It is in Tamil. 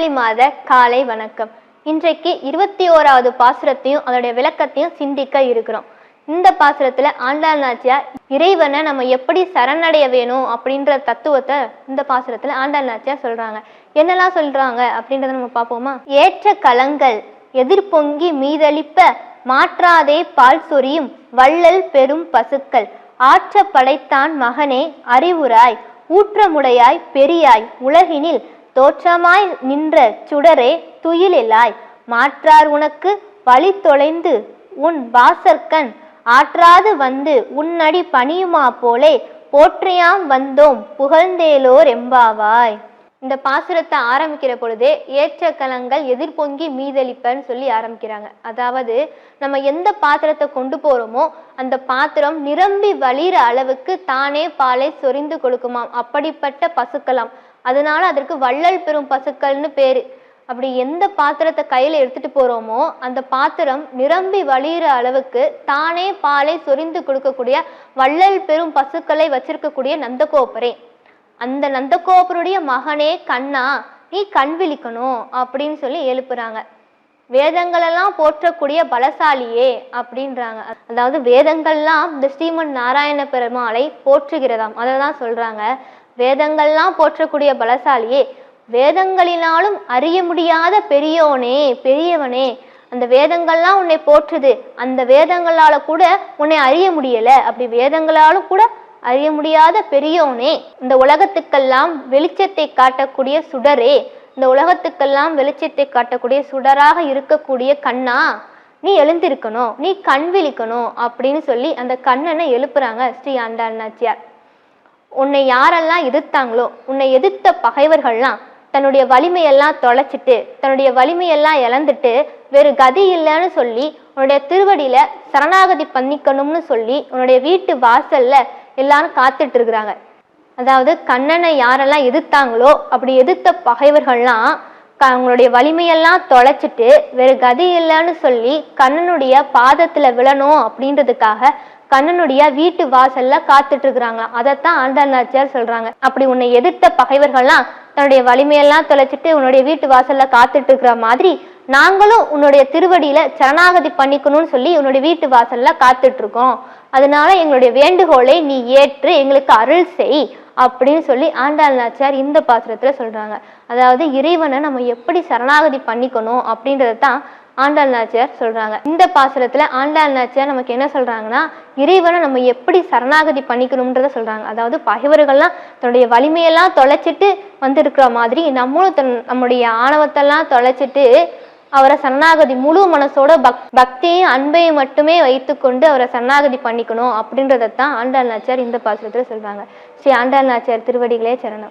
மார்கழி மாத காலை வணக்கம். இன்றைக்கு இருபத்தி ஓராவது பாசுரத்தையும் அதோடைய விளக்கத்தையும் சிந்திக்க இருக்கிறோம். இந்த பாசுரத்துல ஆண்டாள் நாச்சியார் இறைவனை நம்ம எப்படி சரணடைய வேணும் அப்படின்ற தத்துவத்தை இந்த பாசுரத்துல ஆண்டாள் நாச்சியார் சொல்றாங்க. என்னெல்லாம் சொல்றாங்க அப்படின்றத நம்ம பார்ப்போமா? ஏற்ற கலங்கள் எதிர்பொங்கி மீதளிப்ப மாற்றாதே பால் சொரியும் வள்ளல் பெரும் பசுக்கள். ஆற்ற படைத்தான் மகனே அறிவுராய் ஊற்றமுடையாய் பெரியாய் உலகினில் தோற்றமாய் நின்ற சுடரே துயிலிலாய் மாற்றார் உனக்கு வழி தொலைந்து உன் வாசற்கண் ஆற்றாது வந்து உன்னடி பணியுமா போலே. போற்றியாம் வந்தோம் புகழ்ந்தேலோர் எம்பாவாய். இந்த பாசுரத்தை ஆரம்பிக்கிற பொழுதே ஏற்ற கலங்கள் எதிர்பொங்கி மீதளிப்பன்னு சொல்லி ஆரம்பிக்கிறாங்க. அதாவது நம்ம எந்த பாத்திரத்தை கொண்டு போறோமோ அந்த பாத்திரம் நிரம்பி வழிகிற அளவுக்கு தானே பாலை சொரிந்து கொடுக்குமாம். அப்படிப்பட்ட பசுக்களாம் அதனால அதற்கு வள்ளல் பெறும் பசுக்கள்னு பேரு. அப்படி எந்த பாத்திரத்தை கையில் எடுத்துட்டு போறோமோ அந்த பாத்திரம் நிரம்பி வழியிற அளவுக்கு தானே பாலை சொரிந்து கொடுக்கக்கூடிய வள்ளல் பெரும் பசுக்களை வச்சிருக்கக்கூடிய நந்தகோபரே. அந்த நந்தகோபருடைய மகனே கண்ணா நீ கண் விழிக்கணும் அப்படின்னு சொல்லி எழுப்புறாங்க. வேதங்களெல்லாம் போற்றக்கூடிய பலசாலியே அப்படின்றாங்க. அதாவது வேதங்கள்லாம் இந்த ஸ்ரீமன் நாராயண பெருமாளை போற்றுகிறதாம். அதை தான் சொல்றாங்க. வேதங்கள்லாம் போற்றக்கூடிய பலசாலியே வேதங்களினாலும் அறிய முடியாத பெரியோனே பெரியவனே அந்த வேதங்கள்லாம் உன்னை போற்றுது அந்த வேதங்களால கூட உன்னை அறிய முடியல அப்படி வேதங்களாலும் கூட அறிய முடியாத பெரியோனே இந்த உலகத்துக்கெல்லாம் வெளிச்சத்தை காட்டக்கூடிய சுடரே இந்த உலகத்துக்கெல்லாம் வெளிச்சத்தை காட்டக்கூடிய சுடராக இருக்கக்கூடிய கண்ணா நீ எழுந்திருக்கணும் நீ கண் விழிக்கணும் அப்படின்னு சொல்லி அந்த கண்ணனை எழுப்புறாங்க ஸ்ரீ ஆண்டாள் நாச்சியார். உன்னை யாரெல்லாம் எதிர்த்தாங்களோ உன்னை எதிர்த்த பகைவர்கள்லாம் தன்னுடைய வலிமையெல்லாம் தொலைச்சிட்டு தன்னுடைய வலிமையெல்லாம் இழந்துட்டு வேறு கதி இல்லைன்னு சொல்லி உன்னுடைய திருவடியில சரணாகதி பண்ணிக்கணும்னு சொல்லி உன்னுடைய வீட்டு வாசல்ல எல்லாரும் காத்துட்டு இருக்கிறாங்க. அதாவது கண்ணனை யாரெல்லாம் எதிர்த்தாங்களோ அப்படி எதிர்த்த பகைவர்கள்லாம் க- அவங்களுடைய வலிமையெல்லாம் தொலைச்சிட்டு வேறு கதி இல்லைன்னு சொல்லி கண்ணனுடைய பாதத்துல விழணும் அப்படின்றதுக்காக கண்ணனுடைய வீட்டு வாசல்ல காத்துட்டு இருக்கிறாங்களாம் அதைத்தான் ஆண்டாள் நாச்சியார் சொல்றாங்க. அப்படி உன்னை எதிர்த்த பகைவர்கள்லாம் தன்னுடைய வலிமையெல்லாம் தொலைச்சிட்டு உன்னுடைய வீட்டு வாசல்ல காத்துட்டு இருக்கிற மாதிரி நாங்களும் உன்னுடைய திருவடியில சரணாகதி பண்ணிக்கணும்னு சொல்லி உன்னுடைய வீட்டு வாசல்ல காத்துட்டு இருக்கோம் அதனால எங்களுடைய வேண்டுகோளை நீ ஏற்று எங்களுக்கு அருள் செய் அப்படின்னு சொல்லி ஆண்டாள் நாச்சியார் இந்த பாசுரத்துல சொல்றாங்க. அதாவது இறைவனை நம்ம எப்படி சரணாகதி பண்ணிக்கணும் அப்படின்றத தான் ஆண்டாள் நாச்சியார் சொல்றாங்க. இந்த பாசுரத்துல ஆண்டாள் நாச்சியார் நமக்கு என்ன சொல்றாங்கன்னா இறைவனை நம்ம எப்படி சரணாகதி பண்ணிக்கணும்ன்றத சொல்றாங்க. அதாவது பகைவர்கள்லாம் தன்னுடைய வலிமையெல்லாம் தொலைச்சிட்டு வந்திருக்கிற மாதிரி நம்மளும் தன் நம்முடைய ஆணவத்தெல்லாம் தொலைச்சிட்டு அவரை சரணாகதி முழு மனசோட பக் பக்தியும் அன்பையும் மட்டுமே வைத்துக்கொண்டு அவரை சரணாகதி பண்ணிக்கணும் அப்படின்றதத்தான் ஆண்டாள் நாச்சியார் இந்த பாசுரத்துல சொல்றாங்க. ஸ்ரீ ஆண்டாள் நாச்சியார் திருவடிகளே சரணம்.